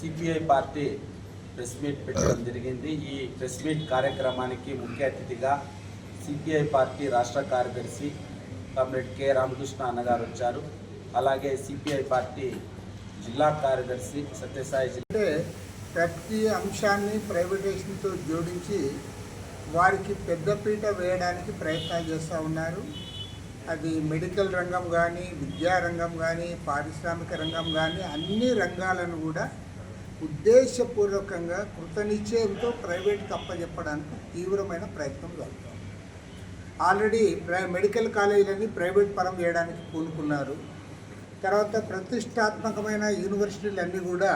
CPI party press meet పెట్టడం జరిగింది. ఈ ప్రెస్ మీట్ కార్యక్రమానికి ముఖ్య అతిథిగా సిపిఐ పార్టీ రాష్ట్ర కార్యదర్శి కామ్రేడ్ కె. రామకృష్ణ అన్నగారు వచ్చారు. అలాగే సిపిఐ పార్టీ జిల్లా కార్యదర్శి సత్యసాయి జిల్లా అంటే ప్రతి అంశాన్ని ప్రైవేటేషన్తో జోడించి వారికి పెద్దపీట వేయడానికి ప్రయత్నాలు చేస్తూ ఉన్నారు. అది మెడికల్ రంగం కానీ విద్యా రంగం కానీ పారిశ్రామిక రంగం కానీ అన్ని రంగాలను కూడా ఉద్దేశపూర్వకంగా కృతనిశ్చయంతో ప్రైవేట్కి అప్పచెప్పడానికి తీవ్రమైన ప్రయత్నం జరుగుతుంది. ఆల్రెడీ ప్రై మెడికల్ కాలేజీలని ప్రైవేట్ పరం చేయడానికి పూనుకున్నారు. తర్వాత ప్రతిష్టాత్మకమైన యూనివర్సిటీలు అన్నీ కూడా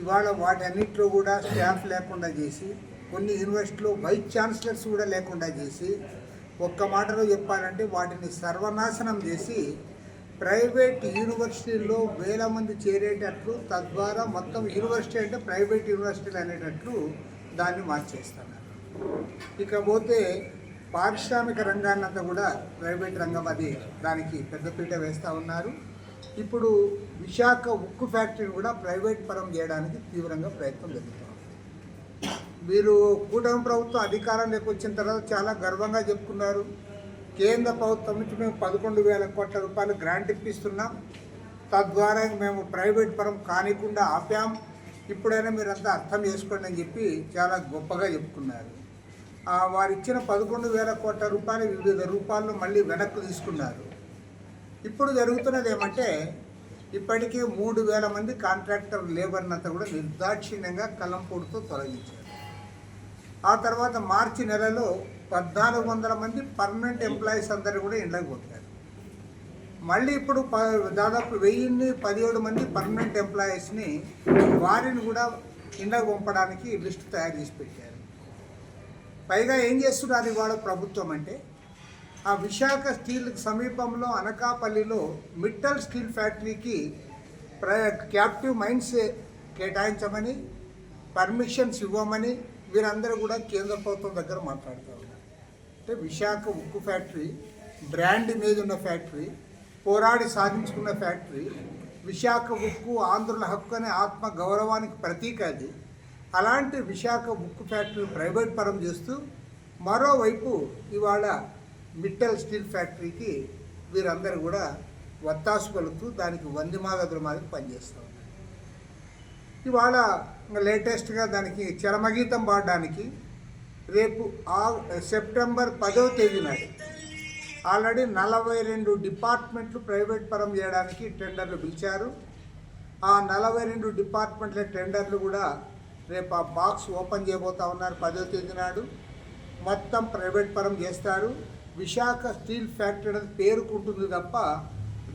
ఇవాళ వాటన్నిటిలో కూడా స్టాఫ్ లేకుండా చేసి కొన్ని యూనివర్సిటీలో వైస్ ఛాన్సలర్స్ కూడా లేకుండా చేసి ఒక్క మాటలో చెప్పాలంటే వాటిని సర్వనాశనం చేసి ప్రైవేట్ యూనివర్సిటీల్లో వేల మంది చేరేటట్లు తద్వారా మొత్తం యూనివర్సిటీ అంటే ప్రైవేట్ యూనివర్సిటీలు అనేటట్లు దాన్ని మార్చేస్తున్నారు. ఇకపోతే పారిశ్రామిక రంగాన్నంతా కూడా ప్రైవేట్ రంగం అది దానికి పెద్దపీట వేస్తూ ఉన్నారు. ఇప్పుడు విశాఖ ఉక్కు ఫ్యాక్టరీని కూడా ప్రైవేట్ పరం చేయడానికి తీవ్రంగా ప్రయత్నం జరుగుతుంది. మీరు కూటమి ప్రభుత్వం అధికారంలోకి వచ్చిన తర్వాత చాలా గర్వంగా చెప్పుకున్నారు. కేంద్ర ప్రభుత్వం నుంచి మేము పదకొండు వేల కోట్ల రూపాయలు గ్రాంట్ ఇప్పిస్తున్నాం. తద్వారా మేము ప్రైవేట్ పరం కానికుండా ఆపాం. ఇప్పుడైనా మీరంతా అర్థం చేసుకోండి అని చెప్పి చాలా గొప్పగా చెప్పుకున్నారు. వారు ఇచ్చిన పదకొండు వేల కోట్ల రూపాయలు వివిధ రూపాల్లో మళ్ళీ వెనక్కి తీసుకున్నారు. ఇప్పుడు జరుగుతున్నది ఏమంటే ఇప్పటికీ మూడు వేల మంది కాంట్రాక్టర్ లేబర్ని అంతా కూడా నిర్దాక్షిణ్యంగా కలంపూడితో తొలగించారు. ఆ తర్వాత మార్చి నెలలో పద్నాలుగు వందల మంది పర్మనెంట్ ఎంప్లాయీస్ అందరూ కూడా ఇండ్లకు పోతున్నారు. మళ్ళీ ఇప్పుడు ప దాదాపు వెయ్యిన్ని పదిహేడు మంది పర్మనెంట్ ఎంప్లాయీస్ని వారిని కూడా ఇండ్లకు పంపడానికి లిస్టు తయారు చేసి పెట్టారు. పైగా ఏం చేస్తున్నారు ఇవాళ ప్రభుత్వం అంటే ఆ విశాఖ స్టీల్ సమీపంలో అనకాపల్లిలో మిట్టల్ స్టీల్ ఫ్యాక్టరీకి ప్ర క్యాప్టివ్ మైన్స్ కేటాయించమని పర్మిషన్స్ ఇవ్వమని వీరందరూ కూడా కేంద్ర ప్రభుత్వం దగ్గర మాట్లాడతారు అంటే విశాఖ ఉక్కు ఫ్యాక్టరీ బ్రాండ్ ఇమేజ్ ఉన్న ఫ్యాక్టరీ పోరాడి సాధించుకున్న ఫ్యాక్టరీ విశాఖ ఉక్కు ఆంధ్రుల హక్కు అనే ఆత్మ గౌరవానికి ప్రతీక అది. అలాంటి విశాఖ ఉక్కు ఫ్యాక్టరీ ప్రైవేట్ పరం చేస్తూ మరోవైపు ఇవాళ మిట్టల్ స్టీల్ ఫ్యాక్టరీకి వీరందరూ కూడా వత్తాసు పలుకుతూ దానికి వందిమాగదుల మాదిరి పనిచేస్తూ ఉన్నారు. ఇవాళ లేటెస్ట్గా దానికి చరమగీతం పాడడానికి రేపు ఆ సెప్టెంబర్ పదవ తేదీ నాడు ఆల్రెడీ నలభై రెండు డిపార్ట్మెంట్లు ప్రైవేట్ పరం చేయడానికి టెండర్లు పిలిచారు. ఆ నలభై రెండు డిపార్ట్మెంట్ల టెండర్లు కూడా రేపు ఆ బాక్స్ ఓపెన్ చేయబోతా ఉన్నారు పదవ తేదీ నాడు. మొత్తం ప్రైవేట్ పరం చేస్తారు. విశాఖ స్టీల్ ఫ్యాక్టరీ అనేది పేరుకుంటుంది తప్ప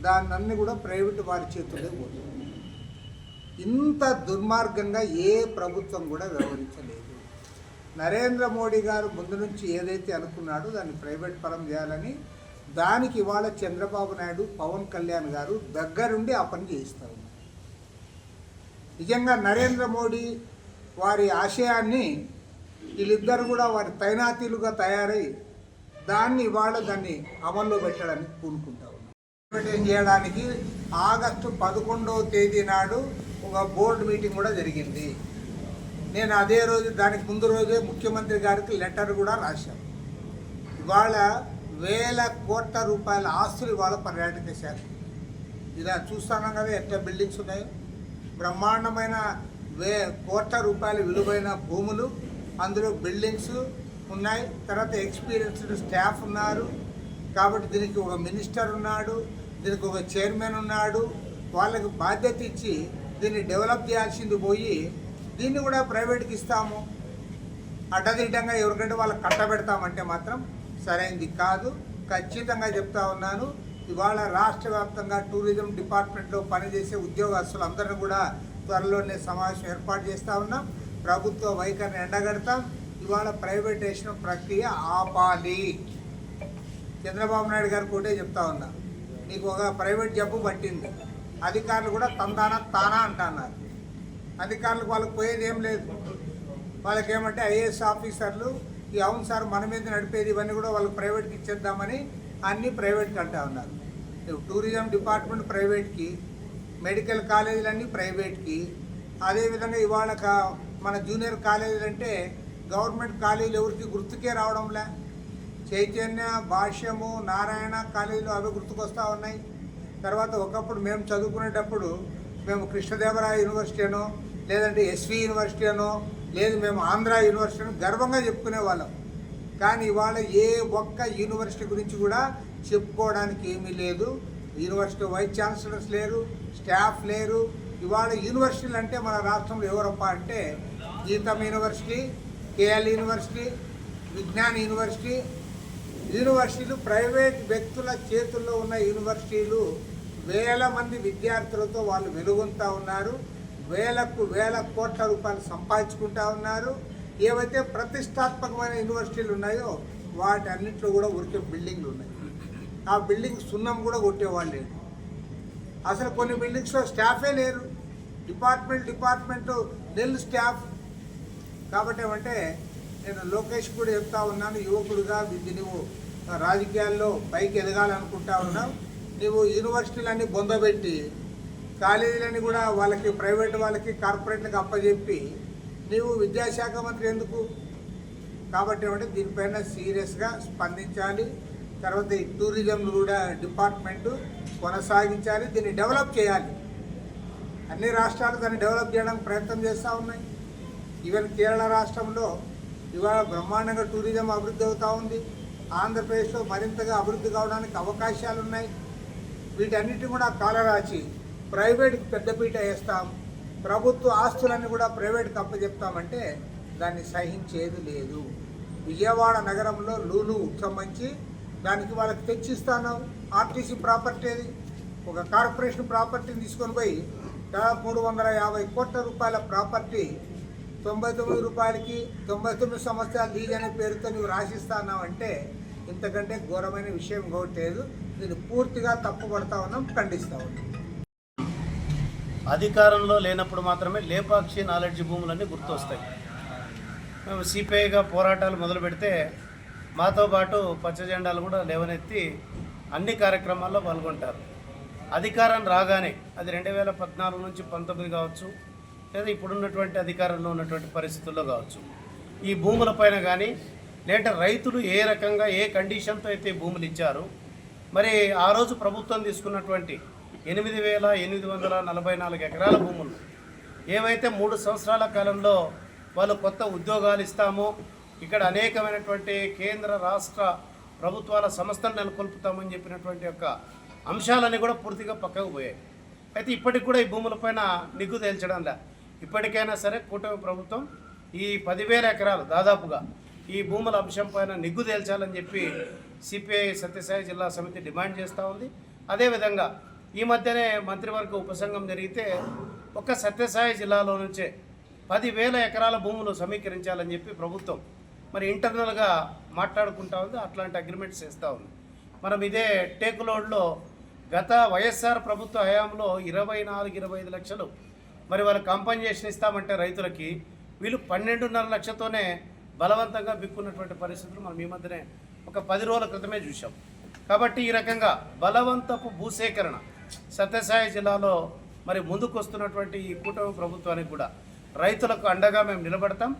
దాన్ని కూడా ప్రైవేట్ వారి చేతులే పోతుంది ఇంత దుర్మార్గంగా ఏ ప్రభుత్వం కూడా వ్యవహరించలేదు. నరేంద్ర మోడీ గారు ముందు నుంచి ఏదైతే అనుకున్నాడో దాన్ని ప్రైవేట్ పరం చేయాలని దానికి ఇవాళ చంద్రబాబు నాయుడు పవన్ కళ్యాణ్ గారు దగ్గరుండి ఆ పని చేయిస్తారు నిజంగా నరేంద్ర మోడీ వారి ఆశయాన్ని వీళ్ళిద్దరు కూడా వారి తైనాతీలుగా తయారై దాన్ని ఇవాళ దాన్ని అమల్లో పెట్టడానికి పూనుకుంటా ఉన్నాం ఇంప్లిమెంటేషన్ చేయడానికి ఆగస్టు పదకొండవ తేదీ నాడు ఒక బోర్డు మీటింగ్ కూడా జరిగింది. నేను అదే రోజు దానికి ముందు రోజే ముఖ్యమంత్రి గారికి లెటర్ కూడా రాశాను. ఇవాళ వేల కోట్ల రూపాయల ఆస్తులు ఇవాళ పర్యాటక శాఖ. ఇలా చూస్తున్నాం కదా ఎట్లా బిల్డింగ్స్ ఉన్నాయో? బ్రహ్మాండమైన వే కోట్ల రూపాయల విలువైన భూములు అందులో బిల్డింగ్స్ ఉన్నాయి. తర్వాత ఎక్స్పీరియన్స్డ్ స్టాఫ్ ఉన్నారు. కాబట్టి దీనికి ఒక మినిస్టర్ ఉన్నాడు దీనికి ఒక చైర్మన్ ఉన్నాడు. వాళ్ళకి బాధ్యత ఇచ్చి దీన్ని డెవలప్ చేయాల్సింది పోయి దీన్ని కూడా ప్రైవేట్కి ఇస్తాము. అడ్డదిడ్డంగా ఎవరికంటే వాళ్ళకి కట్టబెడతామంటే మాత్రం సరైనది కాదు. ఖచ్చితంగా చెప్తా ఉన్నాను ఇవాళ రాష్ట్ర వ్యాప్తంగా టూరిజం డిపార్ట్మెంట్లో పనిచేసే ఉద్యోగస్తులందరినీ కూడా త్వరలోనే సమావేశం ఏర్పాటు చేస్తూ ఉన్నాం. ప్రభుత్వ వైఖరిని ఎండగడతాం. ఇవాళ ప్రైవేటైజేషన్ ప్రక్రియ ఆపాలి. చంద్రబాబు నాయుడు గారు కూడా చెప్తా ఉన్నా నీకు ఒక ప్రైవేట్ జబ్బు పట్టింది. అధికారులు కూడా తందానా తానా అంటున్నారు. అధికారులకు వాళ్ళకి పోయేది ఏం లేదు. వాళ్ళకి ఏమంటే ఐఏఎస్ ఆఫీసర్లు ఈ అవును సార్ మన మీద నడిపేది ఇవన్నీ కూడా వాళ్ళకి ప్రైవేట్కి ఇచ్చేద్దామని అన్నీ ప్రైవేట్కి అంటా ఉన్నారు. టూరిజం డిపార్ట్మెంట్ ప్రైవేట్కి మెడికల్ కాలేజీలన్నీ ప్రైవేట్కి అదేవిధంగా ఇవాళ మన జూనియర్ కాలేజీలు అంటే గవర్నమెంట్ కాలేజీలు ఎవరికి గుర్తుకే రావడంలే. చైతన్య భాష్యము నారాయణ కాలేజీలు అవి గుర్తుకొస్తూ ఉన్నాయి. తర్వాత ఒకప్పుడు మేము చదువుకునేటప్పుడు మేము కృష్ణదేవరాయ యూనివర్సిటీ అనో లేదంటే ఎస్వి యూనివర్సిటీ అనో లేదు మేము ఆంధ్ర యూనివర్సిటీ అని గర్వంగా చెప్పుకునే వాళ్ళం. కానీ ఇవాళ ఏ ఒక్క యూనివర్సిటీ గురించి కూడా చెప్పుకోవడానికి ఏమీ లేదు. యూనివర్సిటీ వైస్ ఛాన్సలర్స్ లేరు స్టాఫ్ లేరు. ఇవాళ యూనివర్సిటీలు అంటే మన రాష్ట్రంలో ఎవరప్ప అంటే GITAM university KL university Vignan university. యూనివర్సిటీలు ప్రైవేట్ వ్యక్తుల చేతుల్లో ఉన్న యూనివర్సిటీలు వేల మంది విద్యార్థులతో వాళ్ళు వెలుగొంతా ఉన్నారు. వేలకు వేల కోట్ల రూపాయలు సంపాదించుకుంటా ఉన్నారు. ఏవైతే ప్రతిష్టాత్మకమైన యూనివర్సిటీలు ఉన్నాయో వాటి అన్నింటిలో కూడా ఉరికే బిల్డింగ్లు ఉన్నాయి. ఆ బిల్డింగ్ సున్నం కూడా కొట్టేవాళ్ళు లేరు అసలు కొన్ని బిల్డింగ్స్లో స్టాఫే లేరు. డిపార్ట్మెంట్ డిపార్ట్మెంట్ నెల్ స్టాఫ్. కాబట్టి ఏమంటే నేను లోకేష్ కూడా చెప్తా ఉన్నాను యువకుడుగా ఇది నువ్వు రాజకీయాల్లో పైకి ఎదగాలనుకుంటా ఉన్నావు నువ్వు యూనివర్సిటీలన్నీ బొందబెట్టి కాలేజీలన్నీ కూడా వాళ్ళకి ప్రైవేట్ వాళ్ళకి కార్పొరేట్లకు అప్పచెప్పి నీవు విద్యాశాఖ మంత్రి ఎందుకు? కాబట్టి ఏమంటే దీనిపైన సీరియస్గా స్పందించాలి. తర్వాత ఈ టూరిజం కూడా డిపార్ట్మెంటు కొనసాగించాలి. దీన్ని డెవలప్ చేయాలి. అన్ని రాష్ట్రాలు దాన్ని డెవలప్ చేయడానికి ప్రయత్నం చేస్తూ ఉన్నాయి. ఈవెన్ కేరళ రాష్ట్రంలో ఇవాళ బ్రహ్మాండంగా టూరిజం అభివృద్ధి అవుతూ ఉంది. ఆంధ్రప్రదేశ్లో మరింతగా అభివృద్ధి కావడానికి అవకాశాలు ఉన్నాయి వీటన్నిటిని కూడా కాలరాచి ప్రైవేట్కి పెద్దపీట వేస్తాం. ప్రభుత్వ ఆస్తులన్నీ కూడా ప్రైవేట్కి అప్పచెప్తామంటే దాన్ని సహించేది లేదు. విజయవాడ నగరంలో లూలు సంబంధించి దానికి వాళ్ళకి తెచ్చిస్తాను. ఆర్టీసీ ప్రాపర్టీ అది. ఒక కార్పొరేషన్ ప్రాపర్టీని తీసుకొని పోయి దాదాపు మూడు వందల యాభై కోట్ల రూపాయల ప్రాపర్టీ తొంభై తొమ్మిది రూపాయలకి తొంభై తొమ్మిది సంవత్సరాలు లీజ్ అనే పేరుతో నువ్వు రాసిస్తాన్నావు అంటే ఇంతకంటే ఘోరమైన విషయం ఇంకొకటి లేదు. దీన్ని పూర్తిగా తప్పుపడతా ఉన్నాం ఖండిస్తా ఉన్నాం. అధికారంలో లేనప్పుడు మాత్రమే లేపాక్షి నాలెడ్జ్ భూములన్నీ గుర్తొస్తాయి. మేము సిపిఐగా పోరాటాలు మొదలు పెడితే మాతో పాటు పచ్చ జెండాలు కూడా లేవనెత్తి అన్ని కార్యక్రమాల్లో పాల్గొంటారు. అధికారం రాగానే అది రెండు వేల పద్నాలుగు నుంచి పంతొమ్మిది కావచ్చు లేదా ఇప్పుడున్నటువంటి అధికారంలో ఉన్నటువంటి పరిస్థితుల్లో కావచ్చు. ఈ భూములపైన కానీ లేదంటే రైతులు ఏ రకంగా ఏ కండిషన్తో అయితే భూములు ఇచ్చారు మరి ఆ రోజు ప్రభుత్వం తీసుకున్నటువంటి ఎనిమిది వేల ఎనిమిది వందల నలభై నాలుగు ఎకరాల భూములు ఏవైతే మూడు సంవత్సరాల కాలంలో వాళ్ళు కొత్త ఉద్యోగాలు ఇస్తామో ఇక్కడ అనేకమైనటువంటి కేంద్ర రాష్ట్ర ప్రభుత్వాల సంస్థలు నెలకొల్పుతామని చెప్పినటువంటి యొక్క అంశాలన్నీ కూడా పూర్తిగా పక్కకు పోయాయి. అయితే ఇప్పటికి కూడా ఈ భూములపైన నిగ్గు తేల్చడంలా ఇప్పటికైనా సరే కూటమి ప్రభుత్వం ఈ పదివేల ఎకరాలు దాదాపుగా ఈ భూముల అంశం పైన నిగ్గు తేల్చాలని చెప్పి సిపిఐ సత్యసాయి జిల్లా సమితి డిమాండ్ చేస్తూ ఉంది. అదేవిధంగా ఈ మధ్యనే మంత్రివర్గ ఉపసంఘం జరిగితే ఒక్క సత్యసాయి జిల్లాలో నుంచే పదివేల ఎకరాల భూములు సమీకరించాలని చెప్పి ప్రభుత్వం మరి ఇంటర్నల్గా మాట్లాడుకుంటా ఉంది. అట్లాంటి అగ్రిమెంట్స్ చేస్తూ ఉంది. మనం ఇదే టేకులోడ్లో గత వైఎస్ఆర్ ప్రభుత్వ హయాంలో ఇరవై నాలుగు ఇరవై ఐదు లక్షలు మరి వాళ్ళు కాంపన్సేషన్ ఇస్తామంటే రైతులకి వీళ్ళు పన్నెండున్నర లక్షతోనే బలవంతంగా బిక్కున్నటువంటి పరిస్థితులు మనం ఈ మధ్యనే ఒక పది రోజుల క్రితమే చూసాం కాబట్టి ఈ రకంగా బలవంతపు భూసేకరణ సత్యసాయి జిల్లాలో మరి ముందుకు వస్తున్నటువంటి ఈ కూటమి ప్రభుత్వానికి కూడా రైతులకు అండగా మేము నిలబడతాం.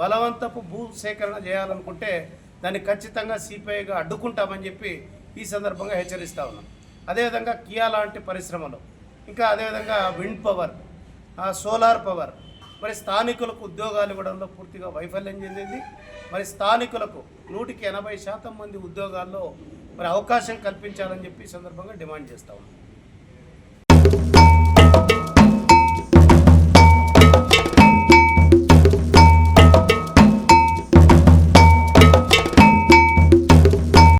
బలవంతపు భూ సేకరణ చేయాలనుకుంటే దాన్ని ఖచ్చితంగా సిపిఐగా అడ్డుకుంటామని చెప్పి ఈ సందర్భంగా హెచ్చరిస్తా ఉన్నాం. అదేవిధంగా కియా లాంటి పరిశ్రమలు ఇంకా అదేవిధంగా విండ్ పవర్ సోలార్ పవర్ మరి స్థానికులకు ఉద్యోగాలు ఇవ్వడంలో పూర్తిగా వైఫల్యం చెందింది. మరి స్థానికులకు నూటికి ఎనభై శాతం మంది ఉద్యోగాల్లో మరి అవకాశం కల్పించాలని చెప్పి సందర్భంగా డిమాండ్ చేస్తా ఉన్నాం.